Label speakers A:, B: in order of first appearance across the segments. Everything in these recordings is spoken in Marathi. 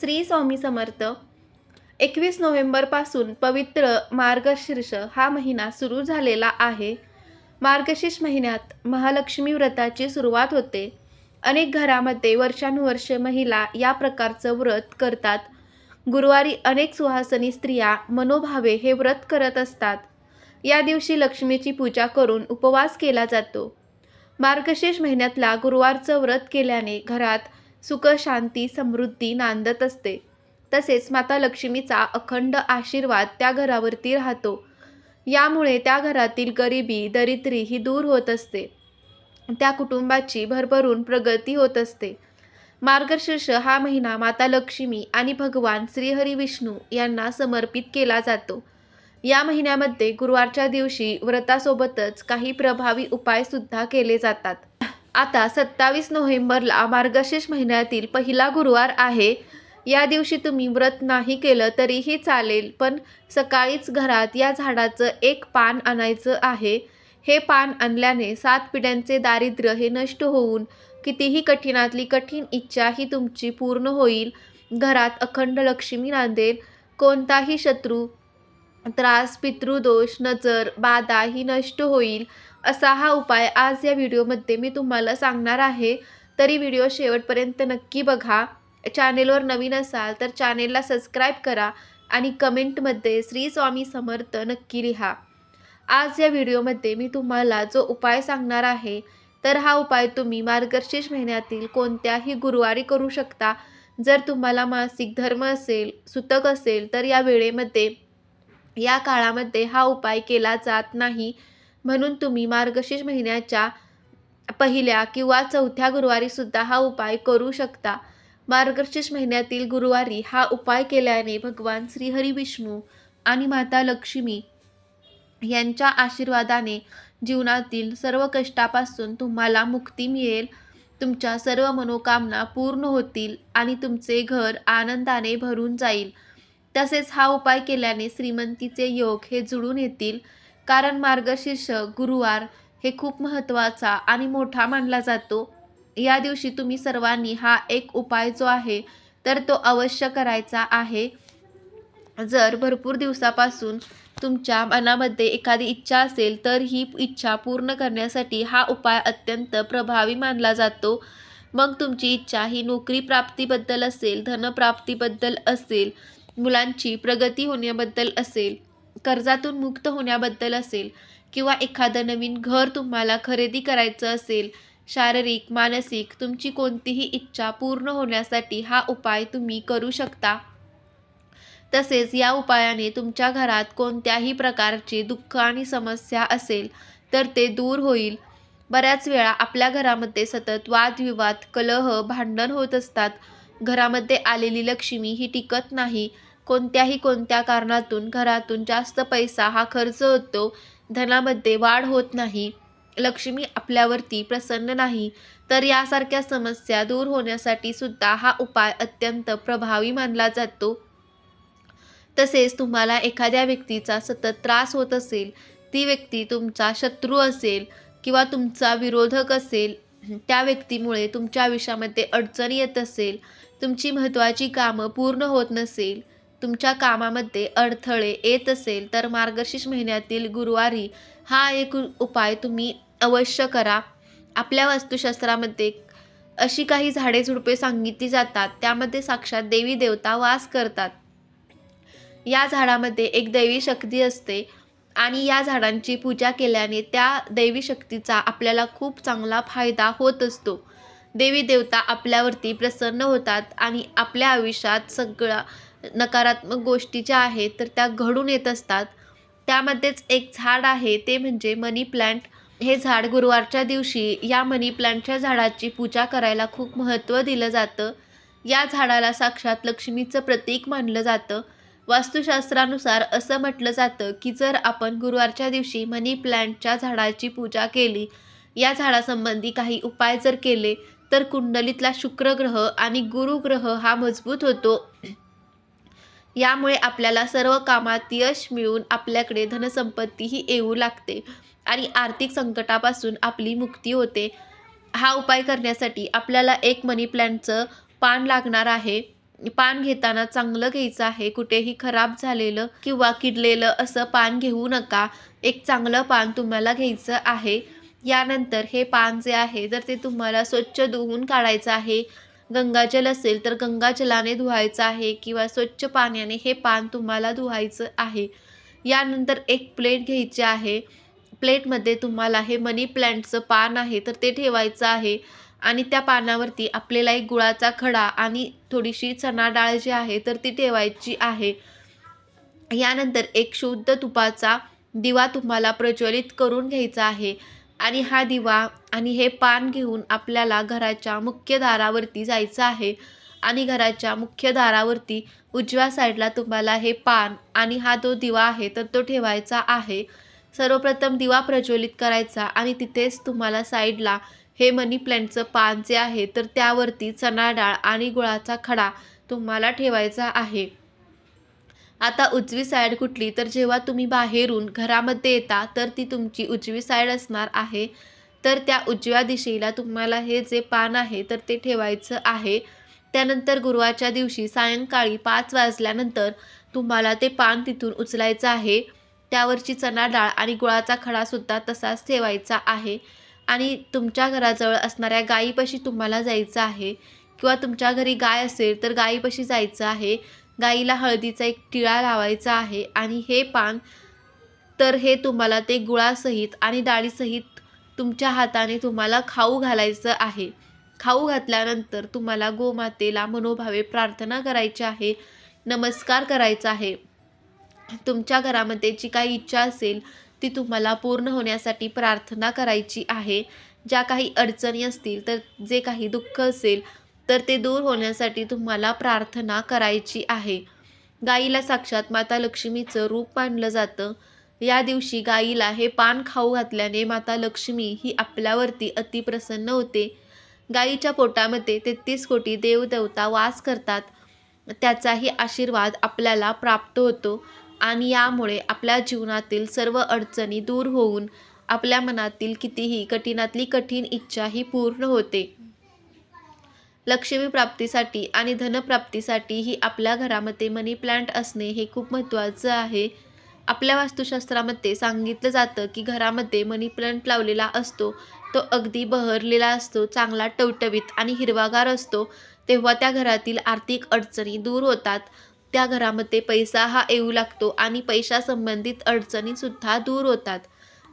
A: श्री स्वामी समर्थ. एकवीस नोव्हेंबरपासून पवित्र मार्गशीर्ष हा महिना सुरू झालेला आहे. मार्गशीर्ष महिन्यात महालक्ष्मी व्रताची सुरुवात होते. अनेक घरामध्ये वर्षानुवर्षे महिला या प्रकारचं व्रत करतात. गुरुवारी अनेक सुहासनी स्त्रिया मनोभावे हे व्रत करत असतात. या दिवशी लक्ष्मीची पूजा करून उपवास केला जातो. मार्गशीर्ष महिन्यातला गुरुवारचं व्रत केल्याने घरात सुख शांती समृद्धी नांदत असते. तसेच माता लक्ष्मीचा अखंड आशीर्वाद त्या घरावरती राहतो. यामुळे त्या घरातील गरिबी दरिद्री ही दूर होत असते. त्या कुटुंबाची भरभरून प्रगती होत असते. मार्गशीर्ष हा महिना माता लक्ष्मी आणि भगवान श्रीहरी विष्णू यांना समर्पित केला जातो. या महिन्यामध्ये गुरुवारच्या दिवशी व्रतासोबतच काही प्रभावी उपायसुद्धा केले जातात. आता सत्तावीस नोव्हेंबरला मार्गशीर्ष महिन्यातील पहिला गुरुवार आहे. या दिवशी तुम्ही व्रत नाही केलं तरीही चालेल पण सकाळीच घरात या झाडाचं एक पान आणायचं आहे. हे पान आणल्याने सात पिढ्यांचे दारिद्र्य हे नष्ट होऊन कितीही कठीणातली कठीण इच्छा ही तुमची पूर्ण होईल. घरात अखंड लक्ष्मी नांदेल कोणताही शत्रू त्रास पितृदोष नजर बाधा ही नष्ट होईल. असा हा उपाय आज या व्हिडिओमध्ये मी तुम्हाला सांगणार आहे. तरी व्हिडिओ शेवटपर्यंत नक्की बघा. चॅनेलवर नवीन असाल तर चॅनेलला सबस्क्राईब करा आणि कमेंटमध्ये श्री स्वामी समर्थ नक्की लिहा. आज या व्हिडिओमध्ये मी तुम्हाला जो उपाय सांगणार आहे तर हा उपाय तुम्ही मार्गशीर्ष महिन्यातील कोणत्याही गुरुवारी करू शकता. जर तुम्हाला मासिक धर्म असेल सुतक असेल तर या वेळेमध्ये या काळामध्ये हा उपाय केला जात नाही. म्हणून तुम्ही मार्गशीर्ष महिन्याच्या पहिल्या किंवा चौथ्या गुरुवारीसुद्धा हा उपाय करू शकता. मार्गशीर्ष महिन्यातील गुरुवारी हा उपाय केल्याने भगवान श्रीहरी विष्णू आणि माता लक्ष्मी यांच्या आशीर्वादाने जीवनातील सर्व कष्टापासून तुम्हाला मुक्ती मिळेल. तुमच्या सर्व मनोकामना पूर्ण होतील आणि तुमचे घर आनंदाने भरून जाईल. तसेच हा उपाय केल्याने श्रीमंतीचे योग हे जुळून येतील. कारण मार्गशीर्ष गुरुवार हे खूप महत्त्वाचा आणि मोठा मानला जातो. या दिवशी तुम्ही सर्वांनी हा एक उपाय जो आहे तर तो अवश्य करायचा आहे. जर भरपूर दिवसापासून तुमच्या मनामध्ये एखादी इच्छा असेल तर ही इच्छा पूर्ण करण्यासाठी हा उपाय अत्यंत प्रभावी मानला जातो. मग तुमची इच्छा ही नोकरी प्राप्तीबद्दल असेल धनप्राप्तीबद्दल असेल मुलांची प्रगती होण्याबद्दल असेल कर्जातून मुक्त होण्याबद्दल असेल किंवा एखादं नवीन घर तुम्हाला खरेदी करायचं असेल शारीरिक मानसिक तुमची कोणतीही इच्छा पूर्ण होण्यासाठी हा उपाय तुम्ही करू शकता. तसेच या उपायाने तुमच्या घरात कोणत्याही प्रकारची दुःख आणि समस्या असेल तर ते दूर होईल. बऱ्याच वेळा आपल्या घरामध्ये सतत वादविवाद कलह भांडण होत असतात. घरामध्ये आलेली लक्ष्मी ही टिकत नाही. कोणत्याही कोणत्या कारणातून घरातून जास्त पैसा हा खर्च होतो धनामध्ये वाढ होत नाही लक्ष्मी आपल्यावरती प्रसन्न नाही तर यासारख्या समस्या दूर होण्यासाठी सुद्धा हा उपाय अत्यंत प्रभावी मानला जातो. तसेच तुम्हाला एखाद्या व्यक्तीचा सतत त्रास होत असेल ती व्यक्ती तुमचा शत्रू असेल किंवा तुमचा विरोधक असेल त्या व्यक्तीमुळे तुमच्या आयुष्यामध्ये अडचण येत असेल तुमची महत्त्वाची कामं पूर्ण होत नसेल तुमच्या कामामध्ये अडथळे येत असेल तर मार्गशीर्ष महिन्यातील गुरुवारी हा एक उपाय तुम्ही अवश्य करा. आपल्या वास्तुशास्त्रामध्ये अशी काही झाडे झुडपे सांगितली जातात त्यामध्ये साक्षात देवी देवता वास करतात. या झाडामध्ये एक दैवी शक्ती असते आणि या झाडांची पूजा केल्याने त्या दैवी शक्तीचा आपल्याला खूप चांगला फायदा होत असतो. देवी देवता आपल्यावरती प्रसन्न होतात आणि आपल्या आयुष्यात सगळा नकारात्मक गोष्टी ज्या आहेत तर त्या घडून येत असतात. त्यामध्येच एक झाड आहे ते म्हणजे मनी प्लांट. हे झाड गुरुवारच्या दिवशी या मनी प्लांटच्या झाडाची पूजा करायला खूप महत्त्व दिलं जातं. या झाडाला साक्षात लक्ष्मीचं प्रतीक मानलं जातं. वास्तुशास्त्रानुसार असं म्हटलं जातं की जर आपण गुरुवारच्या दिवशी मनी प्लांटच्या झाडाची पूजा केली या झाडासंबंधी काही उपाय जर केले तर कुंडलीतला शुक्रग्रह आणि गुरुग्रह हा मजबूत होतो. यामुळे आपल्याला सर्व कामात यश मिळून आपल्याकडे धनसंपत्तीही येऊ लागते आणि आर्थिक संकटापासून आपली मुक्ती होते. हा उपाय करण्यासाठी आपल्याला एक मनी प्लॅनचं पान लागणार आहे. पान घेताना चांगलं घ्यायचं आहे. कुठेही खराब झालेलं किंवा किडलेलं असं पान घेऊ नका. एक चांगलं पान तुम्हाला घ्यायचं आहे. यानंतर हे पान जे आहे जर ते तुम्हाला स्वच्छ धुवून काढायचं आहे गंगाजल असेल तर गंगाजलाने धुवायचं आहे किंवा स्वच्छ पाण्याने हे पान तुम्हाला धुवायचं आहे. यानंतर एक प्लेट घ्यायची आहे. प्लेटमध्ये तुम्हाला हे मनी प्लॅन्टचं पान आहे तर ते ठेवायचं आहे. आणि त्या पानावरती आपल्याला एक गुळाचा खडा आणि थोडीशी चणा डाळ जी आहे तर ती ठेवायची आहे. यानंतर एक शुद्ध तुपाचा दिवा तुम्हाला प्रज्वलित करून घ्यायचा आहे. आणि हा दिवा आणि हे पान घेऊन आपल्याला घराच्या मुख्य दारावरती जायचं आहे. आणि घराच्या मुख्य दारावरती उजव्या साईडला तुम्हाला हे पान आणि हा जो दिवा आहे तर तो ठेवायचा आहे. सर्वप्रथम दिवा प्रज्वलित करायचा आणि तिथेच तुम्हाला साईडला हे मनी प्लॅन्टचं पान जे आहे तर त्यावरती चणा डाळ आणि गुळाचा खडा तुम्हाला ठेवायचा आहे. आता उजवी साईड कुठली? तर जेव्हा तुम्ही बाहेरून घरामध्ये येता तर ती तुमची उजवी साईड असणार आहे. तर त्या उजव्या दिशेला तुम्हाला हे जे पान आहे तर ते ठेवायचं आहे. त्यानंतर गुरुवारच्या दिवशी सायंकाळी पाच वाजल्यानंतर तुम्हाला ते पान तिथून उचलायचं आहे. त्यावरची चणा डाळ आणि गुळाचा खडासुद्धा तसाच ठेवायचा आहे. आणि तुमच्या घराजवळ असणाऱ्या गायीपाशी तुम्हाला जायचं आहे. किंवा तुमच्या घरी गाय असेल तर गायीपाशी जायचं आहे. गाईला हळदीचा एक टिळा लावायचा आहे आणि हे पान तर हे तुम्हाला ते गुळासहित आणि डाळीसहित तुमच्या हाताने तुम्हाला खाऊ घालायचं आहे. खाऊ घातल्यानंतर तुम्हाला गोमातेला मनोभावे प्रार्थना करायची आहे नमस्कार करायचा आहे. तुमच्या घरामध्ये जी काही इच्छा असेल ती तुम्हाला पूर्ण होण्यासाठी प्रार्थना करायची आहे. ज्या काही अडचणी असतील तर जे काही दुःख असेल तर ते दूर होण्यासाठी तुम्हाला प्रार्थना करायची आहे. गाईला साक्षात माता लक्ष्मीचं रूप मानलं जातं. या दिवशी गाईला हे पान खाऊ घातल्याने माता लक्ष्मी ही आपल्यावरती अतिप्रसन्न होते. गाईच्या पोटामध्ये तेहतीस कोटी देवदेवता वास करतात. त्याचाही आशीर्वाद आपल्याला प्राप्त होतो आणि यामुळे आपल्या जीवनातील सर्व अडचणी दूर होऊन आपल्या मनातील कितीही कठीणातली कठीण इच्छा ही पूर्ण होते. लक्ष्मी प्राप्तीसाठी आणि धनप्राप्तीसाठीही आपल्या घरामध्ये मनी प्लांट असणे हे खूप महत्त्वाचं आहे. आपल्या वास्तुशास्त्रामध्ये सांगितलं जातं की घरामध्ये मनी प्लांट लावलेला असतो तो अगदी बहरलेला असतो चांगला टवटवीत आणि हिरवागार असतो. तेव्हा त्या घरातील आर्थिक अडचणी दूर होतात. त्या घरामध्ये पैसा हा येऊ लागतो आणि पैशासंबंधित अडचणीसुद्धा दूर होतात.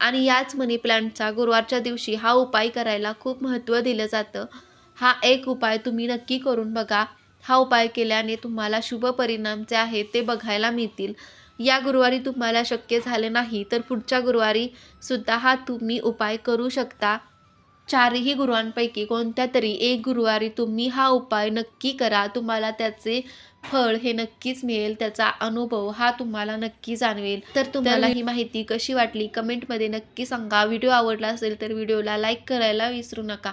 A: आणि याच मनी प्लांटचा गुरुवारच्या दिवशी हा उपाय करायला खूप महत्त्व दिलं जातं. हा एक उपाय तुम्ही नक्की करून बघा. हा उपाय केल्याने तुम्हाला शुभ परिणाम जे आहेत ते बघायला मिळतील. या गुरुवारी तुम्हाला शक्य झाले नाही तर पुढच्या गुरुवारी सुद्धा हा तुम्ही उपाय करू शकता. चारही गुरुवांपैकी कोणत्या तरी एक गुरुवारी तुम्ही हा उपाय नक्की करा. तुम्हाला त्याचे फळ हे नक्कीच मिळेल त्याचा अनुभव हा तुम्हाला नक्की जाणवेल. तर तुम्हाला ही माहिती कशी वाटली? कमेंटमध्ये नक्की सांगा. व्हिडिओ आवडला असेल तर व्हिडिओला लाईक करायला विसरू नका.